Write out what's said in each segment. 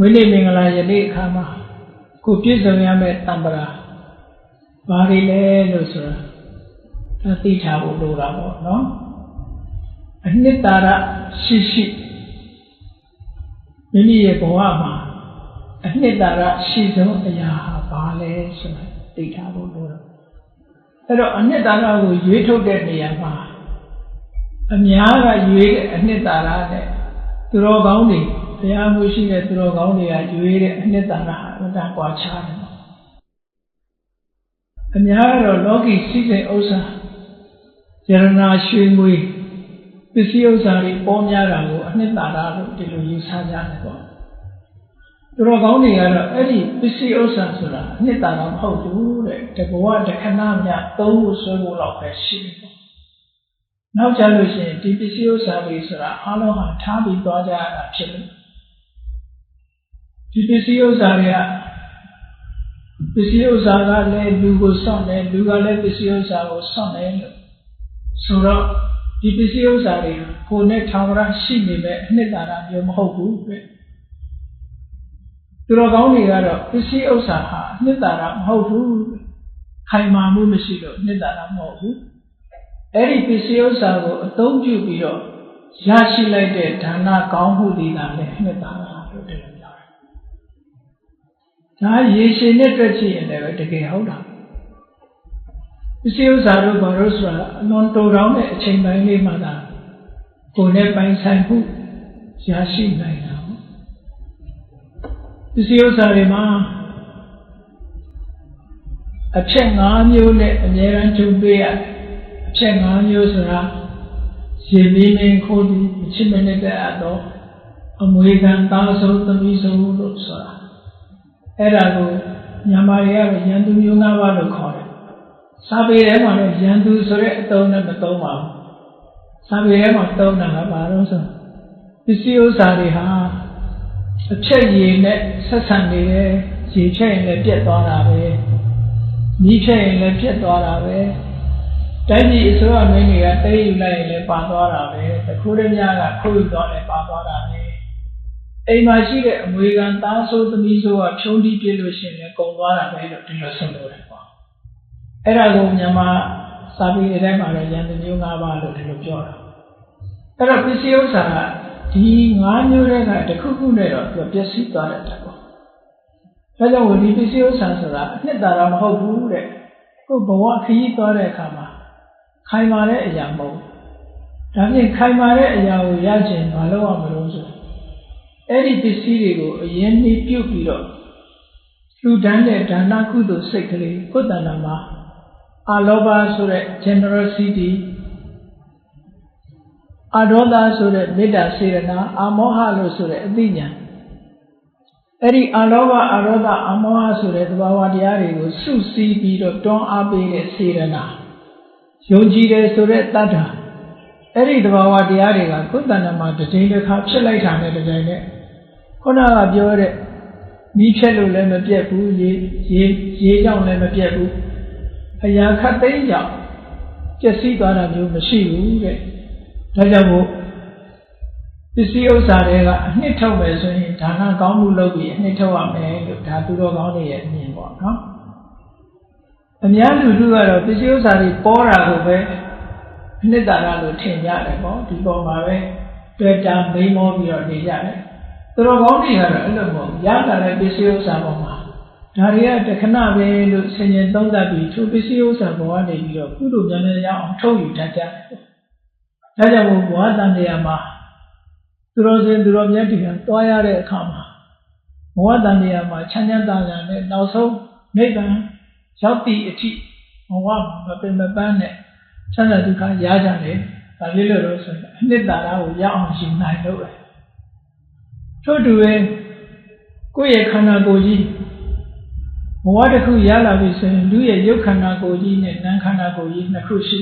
ဝိနည်းမင်္ဂလာယနေ့အခါမှာကိုပြည့်စုံရမယ့်တံပရာဘာတွေလဲလို့ဆိုတာဒါသိထားဖို့လိုတာပေါ့နော်အနှစ်သာရရှိရှိမိမိရဲ့ဘဝမှာ အနှစ်သာရရှိဆုံးအရာဟာဘာလဲဆိုတာသိထားဖို့လိုတော့အဲ့တော့အနှစ်သာရကိုရွေးထုတ်တဲ့နေရာမှာအများကရွေးတဲ့အနှစ်သာရနဲ့သူတော်ကောင်းတွေဘုရားမှုရှိတဲ့သူတော်ကောင်းတွေကရွေးတဲ့အနှစ်သာရဟာအမှန်တန်ကွာခြားတယ်နော်အများကတော့လောကီစိစိမ်ဥစ္စာယရနာရွှေငွေပစ္စည်းဥစ္စာတွေပေါ်များတာကိုအနှစ်သာရလို့ဒီလိုယူဆကြတယ်ပေါ့ သူတော်ကောင်းတွေကတော့အဲ့ဒီပစ္စည်းဥစ္စာဆိုတာအနှစ်သာရမဟုတ်ဘူးတဲ့တဘဝတခဏမြသုံးဖို့ဆွဲဖို့လောက်ပဲရှိတယ်ပေါ့နောက်ကြလို့ရှိရင်ဒီပစ္စည်းဥစ္စာတွေဆိုတာအလုံးဟာထားပြီးသွားကြရတာဖြစ်လို့ဒီပစ္စည်းဥစ္စာတွေကပစ္စည်းဥစ္စာကလည်းလူကိုစောင့်တယ်လူကလည်းပစ္စည်းဥစ္စာကိုစောင့်တယ်လို့ဆိုတော့ဒီပစ္စည်းဥစ္စာတွေကကိုယ်နဲ့ထာဝရရှိနေတဲ့အနှစ်သာရမျိုးမဟုတ်ဘူးတဲ့ သူတော်ကောင်းတွေကတော့ပစ္စည်းဥစ္စာဟာအနှစ်သာရမဟုတ်ဘူးခိုင်မာမှုမရှိလို့အနှစ်သာရမဟုတ်ဘူးအဲ့ဒီပစ္စည်းဥစ္စာကိုအသုံးပြုပြီးတော့ရရှိလိုက်တဲ့ဒါနကောင်းမှုတွေကလည်းအနှစ်သာရလို့တကယ်ပြောတယ်။ဒါရေရှည်နဲ့တွေ့ကြည့်ရင်လည်းတကယ်ဟုတ်တာ။ပစ္စည်းဥစ္စာတို့ဘာလို့ဆိုတာအလွန်တိုတောင်းတဲ့အချိန်ပိုင်းလေးမှသာကိုယ်နဲ့ပိုင်ဆိုင်မှုရရှိနိုင်တာ ပေါ့။ပစ္စည်းဥစ္စာတွေမှာအဖြစ်၅မျိုးနဲ့အများအားကြုံတွေ့ရတယ်။အဖြစ်၅မျိုးဆိုတာရေမင်းမင်းခိုးပြီးမချစ်မနစ်တဲ့အပ်တော့အမွေခံသားဆုံးသမီးဆုံးလို့ဆိုတာအဲ့ဒါကိုမြန်မာတွေကတော့ရန်သူမျိုး၅ပါးလို့ခေါ်တယ်စာပေထဲမှာတော့ရန်သူဆိုတဲ့အသုံးနဲ့မသုံးပါဘူးစာပေထဲမှာသုံးတာကဘာလို့ဆိုပစ္စည်းဥစ္စာတွေဟာ အချက်ရည်နဲ့ဆက်ဆံနေတယ်ရေဖြတ်ရင်လည်းပြတ်သွားတာပဲမြည်ဖြတ်ရင်လည်းပြတ်သွားတာပဲတိုင်းပြည်အစိုးရမင်းတွေကတိတ်ယူလိုက်ရင်လည်းပါသွားတာပဲတခုတည်းများကခုတ်ယူသွားလည်းပါသွားတာပဲအိမ်မှာရှိတဲ့အမွေခံသားဆိုးသမီးဆိုးကဖြုံးတီးပြလို့ရှိရင်လည်းကုန်သွားတာပဲလို့ဒီလိုဆုံးလို့တယ်ပေါ့အဲ့ဒါကိုမြန်မာစာပေထဲမှာလည်းရန်သူမျိုး၅ပါးလို့ဒီလိုပြောတာအဲ့တော့ပစ္စည်းဥစ္စာက ဒီ၅မျိုးတွေကတခုခုနဲ့တော့သူပျက်စီးသွားတဲ့တက်ပေါ့ဒါကြောင့်ဒီပစ္စည်းဥစ္စာဆိုတာအနှစ်သာရမဟုတ်ဘူးတဲ့ကိုဘဝခရီးသွားတဲ့အခါမှာခိုင်မာတဲ့အရာမဟုတ်ဒါဖြင့်ခိုင်မာတဲ့အရာကိုရခြင်းမလုပ်ရမလို့ဆိုအဲ့ဒီပစ္စည်းတွေကိုအရင်နှိပြုတ်ပြီးတော့လူတန်းတဲ့ဒါနကုသိုလ်စိတ်ကလေးကိုယ်တဏ္ဍာမှာအာလောဘဆိုတဲ့ generosity အာဒေါသဆိုတဲ့မေတ္တာစေရနာအာမောဟလို့ဆိုတဲ့အသိဉာဏ်အဲ့ဒီအာလောဘအာဒေါသအာမောဟဆိုတဲ့သဘာဝတရားတွေကိုစုစည်းပြီးတော့တွန်းအားပေးတဲ့စေရနာယုံကြည်တယ်ဆိုတဲ့တတ္ထာအဲ့ဒီသဘာဝတရားတွေကကိုယ်တဏ္ဍာမှာတစ်ချိန်တစ်ခါဖြစ်လိုက်တာနဲ့တစ်ချိန်နဲ့ခုနကပြောတဲ့မိဖြက်လို့လည်းမပြတ်ဘူးရေရေရေကြောင့်လည်းမပြတ်ဘူးအရာခတ်သိမ်းကြောင့်ပျက်စီးသွားတာမျိုးမရှိဘူးတဲ့ ဒါကြောင့်မို့ပစ္စည်းဥစ္စာတွေကအနှစ်ထုတ်မယ်ဆိုရင်ဒါနကောင်းမှုလုပ်ပြီးအနှစ်ထုတ်ရမယ်လို့ဒါသူတော်ကောင်းတွေရဲ့အမြင်ပေါ့နော်အများလူထုကတော့ပစ္စည်းဥစ္စာတွေပေါ်တာကိုပဲအနှစ်သာရလို့ထင်ကြတယ်ပေါ့ဒီပေါ်မှာပဲတွေ့တာမိမောပြီးတော့နေကြတယ်သူတော်ကောင်းတွေကတော့အဲ့လိုမဟုတ်ရတာတဲ့ပစ္စည်းဥစ္စာပေါ်မှာဒါတွေကတခဏပဲလို့ဆင်ញင်သုံးသပ်ပြီးသူပစ္စည်းဥစ္စာပေါ်ကနေပြီးတော့ကုသိုလ်ဉာဏ်နဲ့ရအောင်ထုတ်ယူတတ်ကြတယ် ဒါကြောင့်မို့ဘဝတန်တရားမှာသူတော်စင်သူတော်မြတ်တွေကတွားရတဲ့အခါမှာဘဝတန်တရားမှာချမ်းချမ်းသာသာနဲ့နောက်ဆုံးနိဗ္ဗာန်ရောက်သည့်အထိဘဝမှာမပင်မပန်းနဲ့ချမ်းသာဒုက္ခရကြတယ်။ဒါဖြစ်လို့လို့ဆိုရင်အနှစ်သာရကိုရအောင်ရှင်နိုင်လို့ပဲ။ထို့တူပဲကိုယ့်ရဲ့ခန္ဓာကိုယ်ကြီးဘဝတစ်ခုရလာပြီဆိုရင်လူရဲ့ရုပ်ခန္ဓာကိုယ်ကြီးနဲ့နာမ်ခန္ဓာကိုယ်ကြီးနှစ်ခုရှိ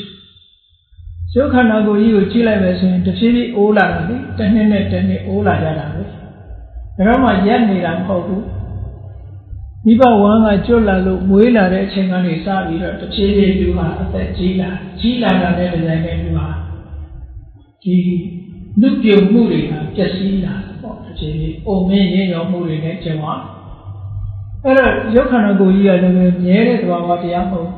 ရုပ်ခန္ဓာကိုယ်ကြီးကိုကြည့်လိုက်ပဲဆိုရင်တစ်ဖြည်းဖြည်းအိုးလာတာလေတစ်နှစ်နဲ့တစ်နှစ်အိုးလာကြတာပဲ။ဒါတော့မှရက်နေတာမဟုတ်ဘူး။ဘမိဘဝမ်းကကျွတ်လာလို့မွေးလာတဲ့အချိန်ကနေစပြီးတော့တစ်ဖြည်းဖြည်းလူဟာအသက်ကြီးလာကြီးလာတာနဲ့တည်းနဲ့လူဟာဒီလူပြုံမှုတွေဟာပျက်စီးလာပေါ့တစ်ဖြည်းဖြည်းအုံမင်းရင်းရောမှုတွေနဲ့ကျင်သွားအဲ့တော့ရုပ်ခန္ဓာကိုယ်ကြီးကလည်းမြဲတဲ့သဘာဝတရားမဟုတ်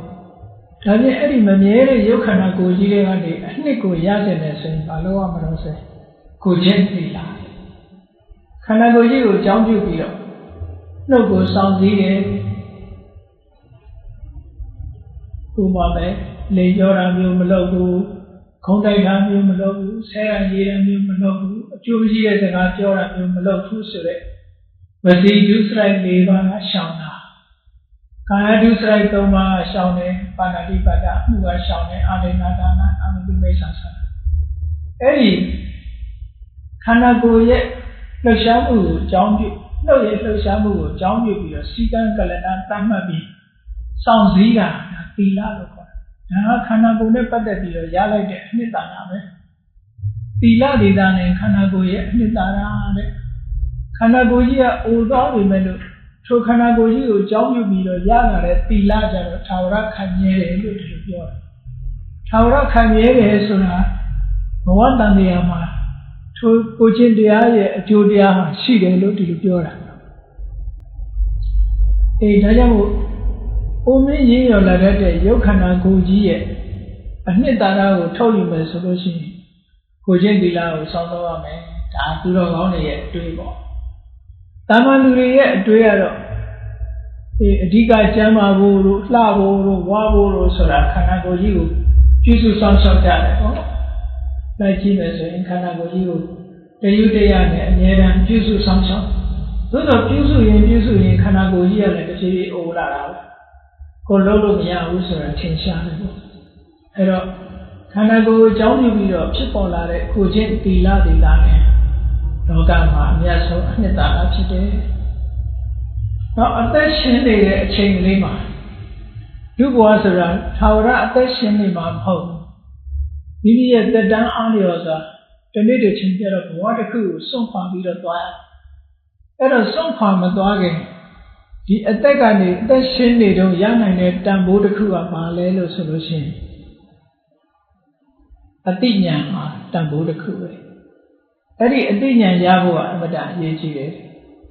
ဒါပြင်အဲ့ဒီမမြဲတဲ့ရုပ်ခန္ဓာကိုယ်ကြီးတွေကနေအနှစ်ကိုရတဲ့နဲ့ဆိုရင်ဘာလို့ရမလို့ဆိုကိုချင်းသိလာခန္ဓာကိုယ်ကြီးကိုအကြောင်းပြုပြီးတော့နှုတ်ကိုစောင့်စည်းတယ်ဥပမာပဲလေကြောတာမျိုးမလုပ်ဘူးခုံတိုက်တာမျိုးမလုပ်ဘူးဆဲရရေးတာမျိုးမလုပ်ဘူးအကျိုးရှိတဲ့စကားပြောတာမျိုးမလုပ်ဘူးဆိုတော့ဝစီဒုစရိုက်၄ပါးရှောင်တာ ကာယဒုစရိုက်၃ပါးရှောင်တယ်ပါဏာတိပါဒမှုကရှောင်တယ်အာရိဏဒါနအာမတုမိစ္ဆာဆာအဲ့ဒီခန္ဓာကိုယ်ရဲ့လှုပ်ရှားမှုကိုအကြောင်းပြုနှုတ်ရဲ့လှုပ်ရှားမှုကိုအကြောင်းပြုပြီးတော့စီကံကလနာတတ်မှတ်ပြီးစောင့်စည်းတာဒါသီလလို့ခေါ်တယ်ဒါကခန္ဓာကိုယ်နဲ့ပတ်သက်ပြီးတော့ရလိုက်တဲ့အနှစ်သာရပဲသီလဒေသနဲ့ခန္ဓာကိုယ်ရဲ့အနှစ်သာရတဲ့ခန္ဓာကိုယ်ကြီးကအိုသွားပြီမဲ့လို့ ထိုခန္ဓာကိုယ်ကြီးကိုအကြောင်းပြုပြီးတော့ရလာတဲ့သီလကြတော့ထာဝရခံမြဲတယ်လို့ဒီလိုပြောတယ်ထာဝရခံမြဲတယ်ဆိုတာဘဝတန်တရားမှာထိုကိုချင်းတရားရဲ့အကျိုးတရားဟာရှိတယ်လို့ဒီလိုပြောတာအေးဒါကြောင့်မို့အိုမင်းရင်းရော်လာတတ်တဲ့ရုပ်ခန္ဓာကိုယ်ကြီးရဲ့အနှစ်သာရကိုထုတ်ယူမယ်ဆိုလို့ရှိရင်ကိုချင်းသီလကိုစောင့်တော့ရမယ်ဒါသူတော်ကောင်းတွေရဲ့အတွေ့ပေါ့ တာမန်လူတွေရဲ့အတွေ့ကတော့ဒီအဓိကကျမ်းမာဖို့တို့လှဖို့တို့ဝါဖို့တို့ဆိုတာခန္ဓာကိုယ်ကြီးကိုပြုစုစောင့်ရှောက်ကြတယ်ဟုတ်လိုက်ကြည့်မယ်ဆိုရင်ခန္ဓာကိုယ်ကြီးကိုတယုတရနဲ့အမြဲတမ်းပြုစုဆောင်ရှောက်သို့တော့ပြုစုရင်ပြုစုရင်ခန္ဓာကိုယ်ကြီးကလည်းတစ်ပြေးပြေးအိုလာတာပဲကိုလုံးလို့မရဘူးဆိုတာထင်ရှားတယ်ပေါ့အဲ့တော့ခန္ဓာကိုယ်ကိုအကြောင်းပြုပြီးတော့ဖြစ်ပေါ်လာတဲ့ကိုချင်းသီလသီလနဲ့ လောကမှာအမြတ်ဆုံးအနှစ်သာရဖြစ်တယ်တော့အသက်ရှင်နေတဲ့အချိန်ကလေးမှာဒုဘဝဆိုတာသာဝရအသက်ရှင်နေမှာမဟုတ်ဘူးမိမိရဲ့တက်တန်းအားလျော်စွာတနေ့တစ်ချိန်ကျတော့ဘဝတစ်ခုကိုစွန့်ခွာပြီးတော့သွားရအဲ့တော့စွန့်ခွာမသွားခင်ဒီအသက်ကနေအသက်ရှင်နေတော့ရနိုင်တဲ့တန်ဖိုးတစ်ခုကဘာလဲလို့ဆိုလို့ရှိရင်အတိညာဟာတန်ဖိုးတစ်ခုပဲ အဲ့ဒီအတိညာရဖို့ကအမတအရေးကြီးတယ်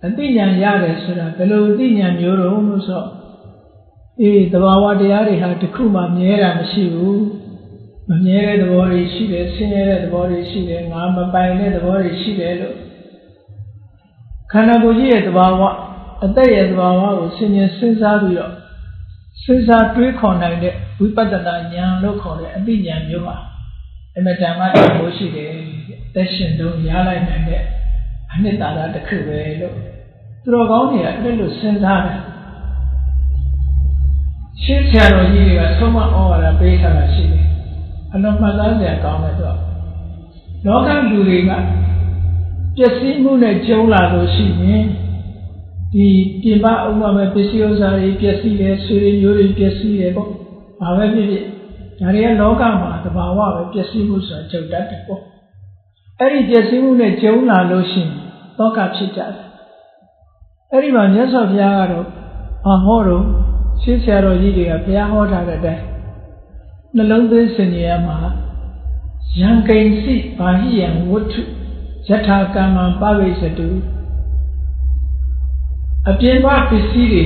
အတိညာရတယ်ဆိုတာဘယ်လိုအတိညာမျိုးတော့လို့ဆိုတော့အေးသဘာဝတရားတွေဟာတစ်ခုမှမြဲတာမရှိဘူးမမြဲတဲ့သဘောတွေရှိတယ်ဆင်းရဲတဲ့သဘောတွေရှိတယ်ငါမပိုင်တဲ့သဘောတွေရှိတယ်လို့ခန္ဓာကိုယ်ကြီးရဲ့သဘာဝအသက်ရဲ့သဘာဝကိုဆင်ញင်စဉ်းစားပြီးတော့စဉ်းစားတွေးခေါ်နိုင်တဲ့ဝိပဿနာဉာဏ်လို့ခေါ်တဲ့အသိဉာဏ်မျိုးပါအမတန်မှတန်ဖိုးရှိတယ် သက်ရှင်တော့ရလိုက်နိုင်တဲ့အနှစ်သာရတစ်ခုပဲလို့သူတော်ကောင်းတွေကအဲ့လိုစဉ်းစားတယ်ရှင်းဆရာတော်ကြီးတွေကသုံးမဩဝါဒပေးထားတာရှိတယ်အလုံးမှတ်သားစရာကောင်းတယ်ဆိုတော့လောကလူတွေကပျက်စီးမှုနဲ့ကြုံလာလို့ရှိရင်ဒီပြင်ပဥပမာပဲပစ္စည်းဥစ္စာတွေပျက်စီးတယ်ဆွေတွေမျိုးတွေပျက်စီးတယ်ပေါ့ဘာပဲဖြစ်ဖြစ်ဒါတွေကလောကမှာသဘာဝပဲပျက်စီးမှုဆိုတာကြုံတတ်တယ်ပေါ့ အဲ့ဒီပျက်စီးမှုနဲ့ကြုံလာလို့ရှိရင်လောကဖြစ်ကြတယ်အဲ့ဒီမှာမြတ်စွာဘုရားကတော့ဘာဟောတော့ရှင်းဆရာတော်ကြီးတွေကဘုရားဟောထားတဲ့အတိုင်းနှလုံးသွင်းစင်ကြရမှာယံကိဉ္စီဘာဟိယံဝတ္ထုယထာကမ္မပဝိစတုအပြင်ဘပစ္စည်းတွေ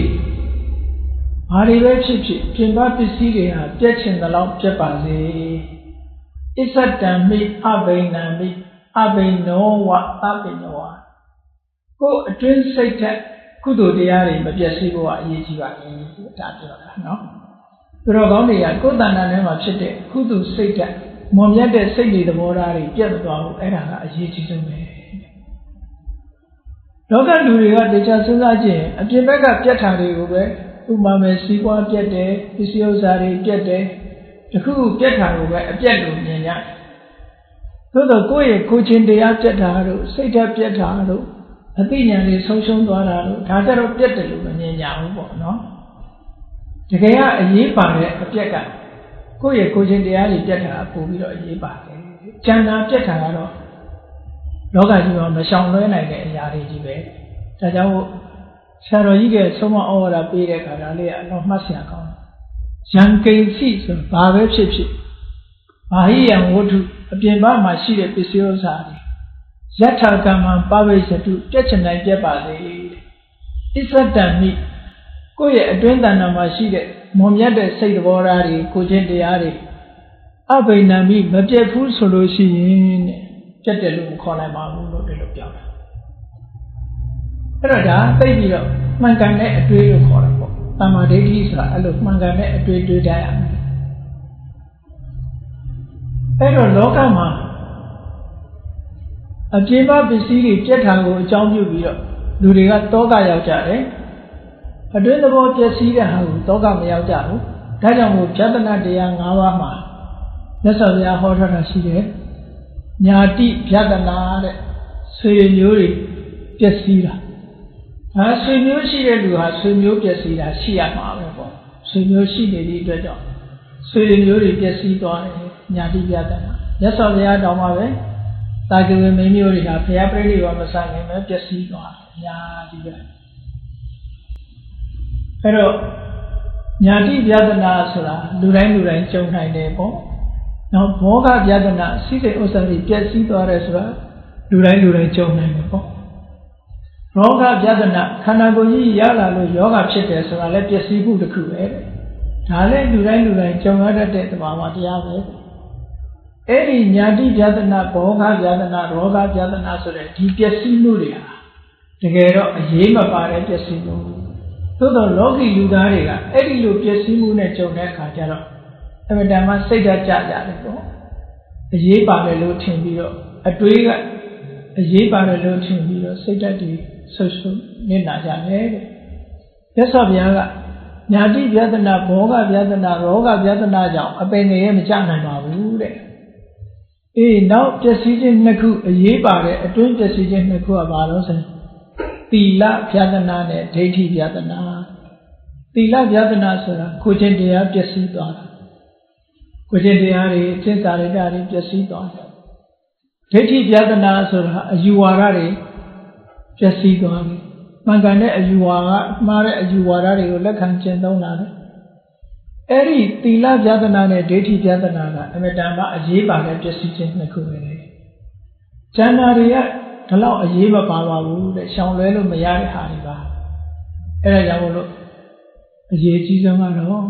ဘာတွေပဲဖြစ်ဖြစ်ပြင်ဘပစ္စည်းတွေဟာပြက်ချင်သလောက်ပြက်ပါစေအစ္ဆတံမိအဘိနံမိ အဘိနောဝအဘိနောဝကိုယ်အတွင်းစိတ်ထက်ကုသိုလ်တရားတွေမပြည့်စုံဖို့ကအရေးကြီးပါတယ်ဒါပြောတာနော်သူတော်ကောင်းတွေကကိုယ်တဏ္ဍာထဲမှာဖြစ်တဲ့ကုသိုလ်စိတ်ဓာတ်မွန်မြတ်တဲ့စိတ်တွေသဘောထားတွေပြတ်မသွားဘူးအဲ့ဒါကအရေးကြီးဆုံးပဲလောကလူတွေကတရားစဉ်းစားကြည့်ရင်အပြင်ဘက်ကပြတ်တာတွေကိုပဲဥပမာမဲ့စီးပွားပြတ်တယ်ပစ္စည်းဥစ္စာတွေပြတ်တယ်တခုခုပြတ်တာကိုပဲအပြတ်လို့မြင်ရတယ် သို့တော့ကိုယ့်ရဲ့ကိုယ်ချင်းတရားပြတ်တာတို့စိတ်ဓာတ်ပြတ်တာတို့အသိဉာဏ်တွေဆုံးရှုံးသွားတာတို့ဒါကြတော့ပြတ်တယ်လို့မမြင်ကြဘူးပေါ့နော်တကယ်ကအရေးပါတဲ့အပြက်ကကိုယ့်ရဲ့ကိုယ်ချင်းတရားတွေပြတ်တာပို့ပြီးတော့အရေးပါတယ်။ကျန်တာပြတ်တာကတော့လောကကြီးမှာမရှောင်လွှဲနိုင်တဲ့အရာတွေကြီးပဲ။ဒါကြောင့်ဆရာတော်ကြီးကဆုံးမဩဝါဒပေးတဲ့အခါဒါလေးကအလုံးမှတ်စရာကောင်းတယ်။ရံကိဉ္စီဆိုဘာပဲဖြစ်ဖြစ် ဘာဟိယံဝတ္ထုအပြင်ဘက်မှာရှိတဲ့ပစ္စည်းဥစ္စာတွေယထာကမ္မပဝိစ္စတုပြည့်ချင်နိုင်ပြတ်ပါစေ။အစ္ဆတံမိကိုယ့်ရဲ့အတွင်းတဏ္ဍာမှာရှိတဲ့မွန်မြတ်တဲ့စိတ်သဘောထားတွေကိုချင်းတရားတွေအဘိနံမိမပြတ်ဘူးဆိုလို့ရှိရင်တဲ့ပြတ်တယ်လို့မခေါ်နိုင်ပါဘူးလို့ဒီလိုပြောတာအဲ့တော့ဒါသိပြီးတော့မှန်ကန်တဲ့အတွေးလို့ခေါ်တာပေါ့တမ္မာဒိဋ္ဌိဆိုတာအဲ့လိုမှန်ကန်တဲ့အတွေးတွေးတတ်ရမယ် အဲ့တော့လောကမှာအပြင်းပပစ္စည်းတွေပြက်ထံကိုအကြောင်းပြုပြီးတော့လူတွေကတောကရောက်ကြတယ်အတွင်းသဘောပျက်စီးတဲ့ဟာကိုတောကမရောက်ကြဘူးဒါကြောင့်မို့ဖြတ်တနာတရား၅ပါးမှာမြတ်စွာဘုရားဟောထားတာရှိတယ်ညာတိဖြတ်တနာတဲ့ဆွေမျိုးတွေပျက်စီးတာဟာဆွေမျိုးရှိတဲ့လူဟာဆွေမျိုးပျက်စီးတာရှိရမှာပဲပေါ့ဆွေမျိုးရှိနေသည့်အတွက်ကြောင့်ဆွေမျိုးတွေပျက်စီးသွားတယ် ညာတိဖြတ်တနာမြတ်စွာဘုရားတောင်းပါပဲတာကဝေမင်းမျိုးတွေကဘုရားပြိဋိဘမဆိုင်ရင်ပဲပျက်စီးသွားတယ်ညာတိပဲအဲ့တော့ညာတိပြဒနာဆိုတာလူတိုင်းလူတိုင်းကြုံနိုင်တယ်ပေါ့နောက်ဘောဂပြဒနာစိစိတ်ဥစ္စာတွေပျက်စီးသွားတယ်ဆိုတာလူတိုင်းလူတိုင်းကြုံနိုင်တယ်ပေါ့ရောဂပြဒနာခန္ဓာကိုယ်ကြီးရလာလို့ယောဂဖြစ်တယ်ဆိုတာလည်းပျက်စီးမှုတစ်ခုပဲဒါလည်းလူတိုင်းလူတိုင်းကြုံရတတ်တဲ့သဘာဝတရားပဲ အဲ့ဒီညာတိပြဒနာဘောဂပြဒနာရောဂပြဒနာဆိုတဲ့ဒီပျက်စီးမှုတွေဟာတကယ်တော့အရေးမပါတဲ့ပျက်စီးမှုသို့တော့လောကီလူသားတွေကအဲ့ဒီလိုပျက်စီးမှုနဲ့ကြုံတဲ့အခါကျတော့အမှန်တမ်းမှစိတ်ဓာတ်ကြကြတယ်ပေါ့အရေးပါတယ်လို့ထင်ပြီးတော့အတွေးကအရေးပါတယ်လို့ထင်ပြီးတော့စိတ်ဓာတ်တွေဆွဆွနေတာကြတယ်တဲ့ရသော်ဘုရားကညာတိပြဒနာဘောဂပြဒနာရောဂပြဒနာကြောင့်အပင်ငယ်မကြနိုင်ပါဘူးတဲ့ အေးနောက်ပျက်စီးခြင်းနှစ်ခုအရေးပါတဲ့အတွင်းပျက်စီးခြင်းနှစ်ခုကဘာလို့ဆိုသီလပြဒနာနဲ့ဒိဋ္ဌိပြဒနာသီလပြဒနာဆိုတာကိုချင်းတရားပျက်စီးသွားတာကိုချင်းတရားတွေသစ္စာရိတ္တတွေပျက်စီးသွားတယ်ဒိဋ္ဌိပြဒနာဆိုတာအယူဝါဒတွေပျက်စီးသွားတယ်မှန်ကန်တဲ့အယူဝါဒမှားတဲ့အယူဝါဒတွေကိုလက်ခံကျင့်သုံးလာတယ် အဲ့ဒီသီလပြဒနာနဲ့ဒိဋ္ဌိပြဒနာကအမြဲတမ်းအရေးပါတဲ့ပျက်စီးခြင်းနှစ်ခုပဲလေ။ဉာဏ်နာတွေကဒီလောက်အရေးမပါပါဘူးတဲ့ရှောင်လွဲလို့မရတဲ့ဟာတွေပါအဲ့ဒါကြောင့်မလို့အရေးကြီးဆုံးကတော့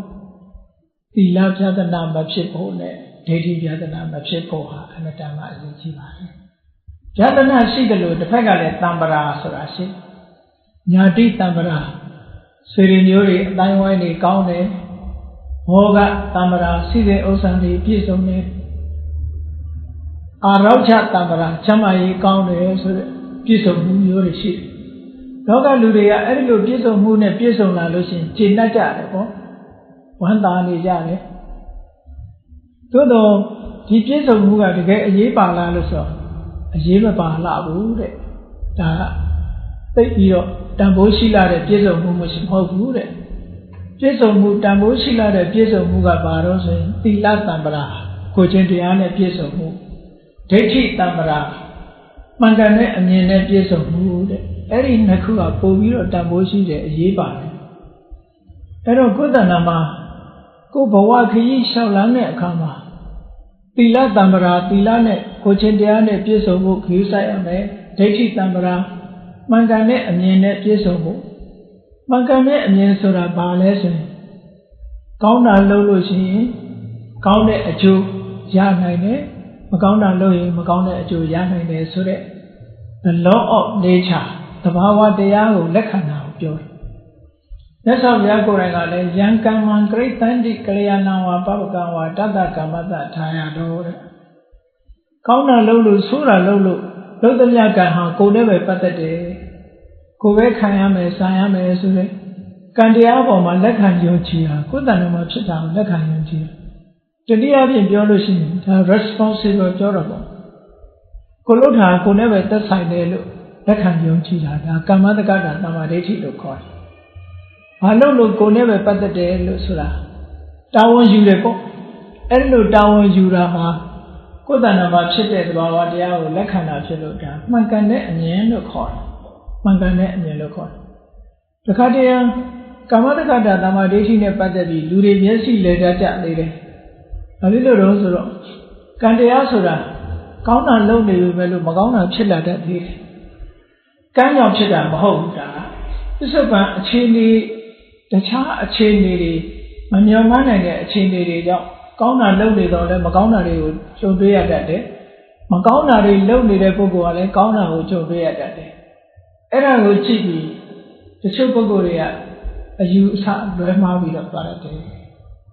သီလပြဒနာမဖြစ်ဖို့နဲ့ဒိဋ္ဌိပြဒနာမဖြစ်ဖို့ဟာအနတ္တမအရေးကြီးပါတယ်ပြဒနာရှိတယ်လို့တစ်ဖက်ကလည်းတံပရာဆိုတာရှိညာတိတံပရာဆွေရမျိုးတွေအတိုင်းဝိုင်းတွေကောင်းတယ် ဘောကတံပရာစိစေဥစ္စာတွေပြည့်စုံတယ်အာရောချတံပရာချမ်းသာရေးကောင်းတယ်ဆိုတဲ့ပြည့်စုံမှုမျိုးတွေရှိတယ်။လောကလူတွေကအဲ့ဒီလိုပြည့်စုံမှုနဲ့ပြည့်စုံလာလို့ရှိရင်ကျေနပ်ကြတယ်ပေါ့။ဝမ်းသာနေကြတယ်။သို့တော့ဒီပြည့်စုံမှုကတကယ်အရေးပါလားလို့ဆိုအရေးမပါလာဘူးတဲ့။ဒါကသိပြီးတော့တန်ဖိုးရှိလာတဲ့ပြည့်စုံမှုမရှိမဟုတ်ဘူးတဲ့။ ပြည့်စုံမှုတန်ဖိုးရှိလာတဲ့ပြည့်စုံမှုကဘာလို့ဆိုရင်သီလတံပရာကိုချင်းတရားနဲ့ပြည့်စုံမှုဒိဋ္ဌိတံပရာမှန်ကန်တဲ့အမြင်နဲ့ပြည့်စုံမှုတဲ့အဲ့ဒီနှစ်ခုကပို့ပြီးတော့တန်ဖိုးရှိတယ်အရေးပါတယ်အဲ့တော့ကိုယ်တဏ္ဍာမှာကိုယ်ဘဝခရီးလျှောက်လန်းတဲ့အခါမှာသီလတံပရာသီလနဲ့ကိုချင်းတရားနဲ့ပြည့်စုံဖို့ခရီးဆိုင်ရမယ်ဒိဋ္ဌိတံပရာမှန်ကန်တဲ့အမြင်နဲ့ပြည့်စုံဖို့ မှန်ကန်တဲ့အမြင်ဆိုတာဘာလဲဆိုရင်ကောင်းတာလုပ်လို့ရှိရင်ကောင်းတဲ့အကျိုးရနိုင်တယ်မကောင်းတာလုပ်ရင်မကောင်းတဲ့အကျိုးရနိုင်တယ်ဆိုတဲ့ the law of nature သဘာဝတရားကိုလက်ခံတာကိုပြောတယ်။မြတ်စွာဘုရားကိုယ်တိုင်ကလည်းယံကမ္မံဂရိတန္တိကလျာဏဝါပပကံဝါတတ္တကမ္မတထာယတော်တဲ့။ကောင်းတာလုပ်လို့ဆိုးတာလုပ်လို့လုပ်သမျှကံဟာကိုယ်နဲ့ပဲပတ်သက်တယ်။ ကိုယ်ပဲခံရမယ်ဆံရမယ်ဆိုတဲ့ကံတရားပေါ်မှာလက်ခံယုံကြည်တာကိုယ်တဏ္ဍာမှာဖြစ်တာကိုလက်ခံယုံကြည်တာတတိယဖြင့်ပြောလို့ရှိရင်ဒါ responsible ပြောတော့ပေါ့ကိုလုထာကိုနဲ့ပဲသက်ဆိုင်တယ်လို့လက်ခံယုံကြည်တာဒါကမ္မတက္ကတာသမာဓိဋ္ဌိလို့ခေါ်တယ်။ဘာလို့လို့ကိုနဲ့ပဲပတ်သက်တယ်လို့ဆိုတာတာဝန်ယူတယ်ပေါ့။အဲ့လိုတာဝန်ယူတာမှာကိုယ်တဏ္ဍာမှာဖြစ်တဲ့သဘာဝတရားကိုလက်ခံတာဖြစ်လို့ဒါမှန်ကန်တဲ့အမြင်လို့ခေါ်တယ်။ မှန်ကန်တဲ့အမြင်လို့ခေါ်တယ်တခါတည်းကာမတက္ကတာတမာဒိဋ္ဌိနဲ့ပတ်သက်ပြီးလူတွေမျက်စိလဲတတ်ကြနေတယ်။ဘာဖြစ်လို့တော့ဆိုတော့ကံတရားဆိုတာကောင်းတာလုပ်နေပြီပဲလို့မကောင်းတာဖြစ်လာတတ်သေးတယ်။ကံကြောင့်ဖြစ်တာမဟုတ်ဘူးဒါ။သစ္စာပံအခြေအနေတခြားအခြေအနေတွေမမျှော်မှန်းနိုင်တဲ့အခြေအနေတွေကြောင့်ကောင်းတာလုပ်နေတော့လည်းမကောင်းတာတွေကိုကြုံတွေ့ရတတ်တယ်။မကောင်းတာတွေလုပ်နေတဲ့ပုဂ္ဂိုလ်ကလည်းကောင်းတာကိုကြုံတွေ့ရတတ်တယ်။ အဲ့ဒါကိုကြည့်ပြီးတချို့ပုဂ္ဂိုလ်တွေကအယူအဆလွဲမှားပြီးတော့သွားတတ်တယ်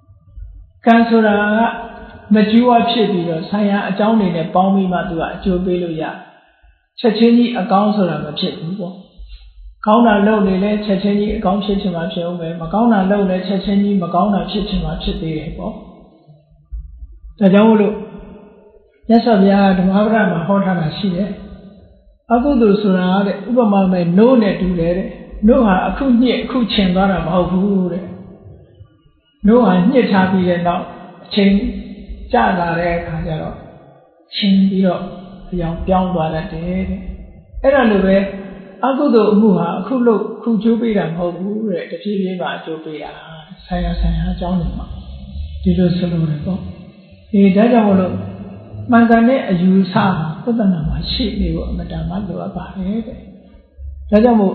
။ကံဆိုတာကမကျူးဝဖြစ်ပြီးတော့ဆံရအကြောင်းတွေနဲ့ပေါင်းပြီးမှသူကအကျိုးပေးလို့ရချက်ချင်းကြီးအကောင်းဆိုတာမဖြစ်ဘူးပေါ့။ကောင်းတာလုပ်နေလဲချက်ချင်းကြီးအကောင်းဖြစ်ချင်မှဖြစ်အောင်ပဲမကောင်းတာလုပ်လဲချက်ချင်းကြီးမကောင်းတာဖြစ်ချင်မှဖြစ်သေးတယ်ပေါ့။ဒါကြောင့်မို့လို့မြတ်စွာဘုရားဓမ္မပဒမှာဟောထားတာရှိတယ်။ အကုသိုလ်ဆိုတာတဲ့ဥပမာမဲ့နိုးနဲ့တူတယ်တဲ့။နိုးဟာအခုညစ်အခုချင်သွားတာမဟုတ်ဘူးတဲ့။နိုးဟာညှစ်ထားပြီးတဲ့နောက်အချိန်ကြာလာတဲ့အခါကျတော့ချင်းပြီးတော့အယောင်ပြောင်းသွားတတ်တယ်တဲ့အဲ့ဒါလိုပဲအကုသိုလ်အမှုဟာအခုလို့ခုကျိုးပေးတာမဟုတ်ဘူးတဲ့တဖြည်းဖြည်းမှအကျိုးပေးတာဆိုင်ရာဆိုင်ရာအကြောင်းတွေမှာဒီလိုဆိုလို့ရတယ်ပေါ့ဒီဒါကြောင့်မလို့ မှန်ကန်တဲ့အယူဆသုတ္တနာမှာရှိနေဖို့အမတန်မှလိုအပ်ပါတယ်တဲ့ဒါကြောင့်မို့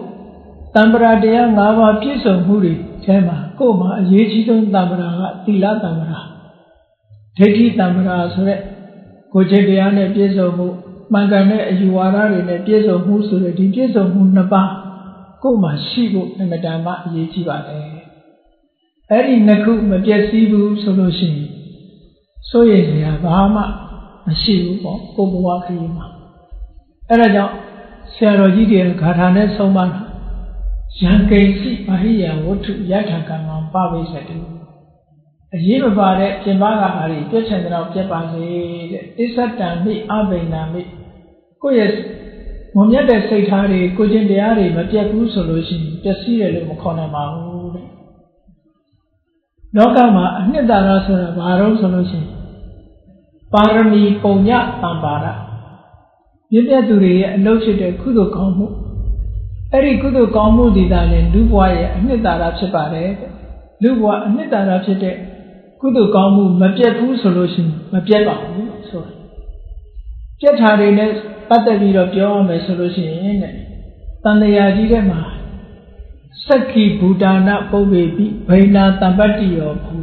တံပရာတရား၅ပါးပြည့်စုံမှုတွေအဲမှာကိုယ်မှာအရေးကြီးဆုံးတံပရာကသီလတံပရာဒိဋ္ဌိတံ္မာဆိုတဲ့ကိုယ်ချင်းတရားနဲ့ပြည့်စုံမှုမှန်ကန်တဲ့အယူဝါဒတွေနဲ့ပြည့်စုံမှုဆိုတဲ့ဒီပြည့်စုံမှုနှစ်ပါးကိုယ်မှာရှိဖို့အမတန်မှအရေးကြီးပါတယ်။အဲ့ဒီနှစ်ခုမပြည့်စည်ဘူးဆိုလို့ရှိရင်စိုးရိမ်စရာဘာမှ မရှိဘူးပေါ့ကိုယ်ဘဝခရီးမှာအဲ့ဒါကြောင့်ဆရာတော်ကြီးတွေကဂါထာနဲ့ဆုံးမတာယံကိဉ္စီဘာဟိယဝတ္ထုယထာကံမှာပဝိသတုအရေးမပါတဲ့ပြင်ပကဟာတွေပြည့်ချင်တော့ပြတ်ပါစေတဲ့အစ္ဆတံမိအဘိနာမိကိုယ့်ရဲ့မုံမြတ်တဲ့စိတ်ထားတွေကိုကျင့်တရားတွေမပြတ်ဘူးဆိုလို့ရှိရင်ပျက်စီးတယ်လို့မခေါ်နိုင်ပါဘူးတဲ့လောကမှာအနှစ်သာရဆိုတာဘာလို့ဆိုလို့ရှိရင် ပါရမီပုံညတံပါရမြင့်မြတ်သူတွေရဲ့အလုပ်ဖြစ်တဲ့ကုသိုလ်ကောင်းမှုအဲ့ဒီကုသိုလ်ကောင်းမှုဒီသာလည်းလူဘဝရဲ့အနှစ်သာရဖြစ်ပါတယ်တဲ့လူဘဝအနှစ်သာရဖြစ်တဲ့ကုသိုလ်ကောင်းမှုမပြတ်ဘူးဆိုလို့ရှိရင်မပြတ်ပါဘူးဆိုတာပြတ်တာတွေနဲ့ပတ်သက်ပြီးတော့ပြောရမယ်ဆိုလို့ရှိရင်တဲ့တန်တရာကြီးထဲမှာစက္ခိဘူတာနာပုဗ္ဗေပိဘိနာတံပတ္တိယောဘူး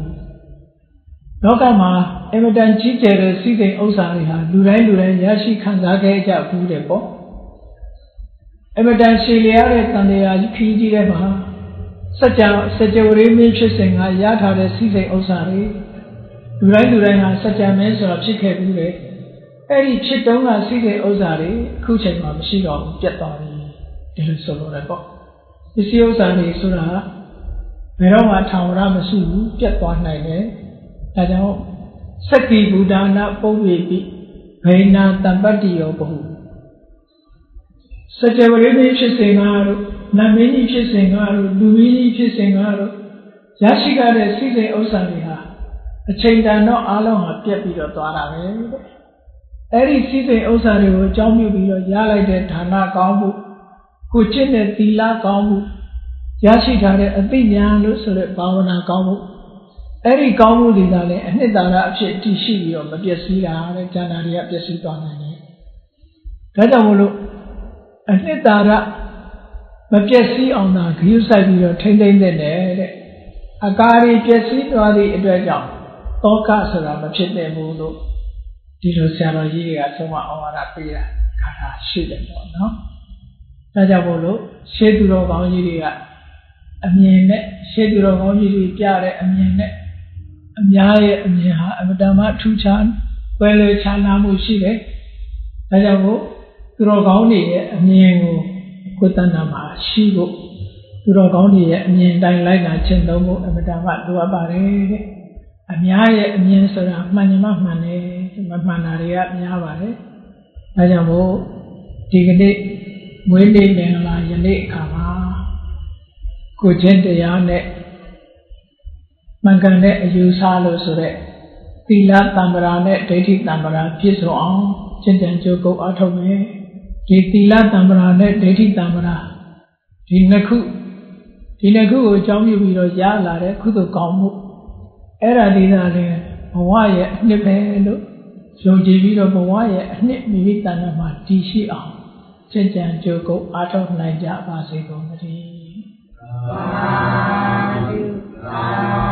လောကမှာအင်မတန်ကြီးကျယ်တဲ့စီစိမ်ဥစ္စာတွေဟာလူတိုင်းလူတိုင်းရရှိခံစားခဲ့ကြဘူးတဲ့ပေါ့အင်မတန်ရှည်လျားတဲ့တန်တရားကြီးခီးကြီးတဲ့မှာစကြစကြဝဠာမင်းဖြစ်စဉ်ကရထားတဲ့စီစိမ်ဥစ္စာတွေလူတိုင်းလူတိုင်းဟာစကြမဲဆိုတာဖြစ်ခဲ့ဘူးလေအဲ့ဒီဖြစ်တုန်းကစီစိမ်ဥစ္စာတွေအခုချိန်မှာမရှိတော့ဘူးပြတ်သွားပြီဒီလိုဆိုလို့ရပေါ့ပစ္စည်းဥစ္စာတွေဆိုတာဘယ်တော့မှထောင်ရမရှိဘူးပြတ်သွားနိုင်တယ် ဒါကြောင့်စက္ကိဘုဒ္ဓနာပုဗ္ဗေပိဘိနာတံပတ္တိယောဘဟုစัจ java ရေးမင်းဖြစ်စဉ်ကတော့နတ်မင်းကြီးဖြစ်စဉ်ကတော့လူမင်းကြီးဖြစ်စဉ်ကတော့ရရှိကြတဲ့စိစိမ်ဥစ္စာတွေဟာအချိန်တန်တော့အားလုံးဟာပြက်ပြီးတော့သွားတာပဲတဲ့အဲ့ဒီစိစိမ်ဥစ္စာတွေကိုအကြောင်းပြုပြီးတော့ရလိုက်တဲ့ဌာနကောင်းမှုကိုကျင့်တဲ့သီလကောင်းမှုရရှိထားတဲ့အသိဉာဏ်လို့ဆိုတဲ့ဘာဝနာကောင်းမှု အဲ့ဒီကောင်းမှုတွေကလည်းအနှစ်သာရအဖြစ်တည်ရှိပြီးတော့မပျက်စီးတာတဲ့ဉာဏ်တွေကပျက်စီးသွားနိုင်တယ်ဒါကြောင့်မို့လို့အနှစ်သာရမပျက်စီးအောင်သာဂရုစိုက်ပြီးတော့ထိမ့်သိမ့်တဲ့တဲ့အကာရီပျက်စီးသွားသည့်အတွက်ကြောင့်တောကဆိုတာမဖြစ်တဲ့ဘူးလို့ဒီလိုဆရာတော်ကြီးတွေကဆုံးမအောင်ရပေးတာခါတာရှိတယ်ပေါ့နော်ဒါကြောင့်မို့လို့ရှေးသူတော်ကောင်းကြီးတွေကအမြင်နဲ့ရှေးသူတော်ကောင်းကြီးတွေပြတဲ့အမြင်နဲ့ အများရဲ့အမြင်ဟာအမတန်မှထူးခြားပွဲလေခြားနားမှုရှိတယ်ဒါကြောင့်မို့သူတော်ကောင်းတွေရဲ့အမြင်ကိုကိုယ်တဏ္ဍာမှာရှိဖို့သူတော်ကောင်းတွေရဲ့အမြင်တိုင်းလိုက်နာကျင့်သုံးဖို့အမတန်မှလိုအပ်ပါတယ်တဲ့အများရဲ့အမြင်ဆိုတာမှန်ရင်မှမှန်တယ်မမှန်တာတွေကများပါတယ်ဒါကြောင့်မို့ဒီကနေ့မွေးနေ့မင်္ဂလာယနေ့အခါမှာကိုချင်းတရားနဲ့ မှန်ကန်တဲ့အယူဆလို့ဆိုတဲ့သီလတံ္ဍရာနဲ့ဒိဋ္ဌိတံ္ဍရာပြည့်စုံအောင်ကျင့်ကြံကြိုးကုပ်အားထုတ်မယ်ဒီသီလတံ္ဍရာနဲ့ဒိဋ္ဌိတံ္ဍရာဒီနှစ်ခုဒီနှစ်ခုကိုအကြောင်းပြုပြီးတော့ရလာတဲ့ကုသိုလ်ကောင်းမှုအဲ့ဒါဒီသာလေဘဝရဲ့အနှစ်ပဲလို့ယုံကြည်ပြီးတော့ဘဝရဲ့အနှစ်မိမိတဏ္ဍာမှာတည်ရှိအောင်စင်ကြံကြိုးကုပ်အားထုတ်နိုင်ကြပါစေကုန်သတည်း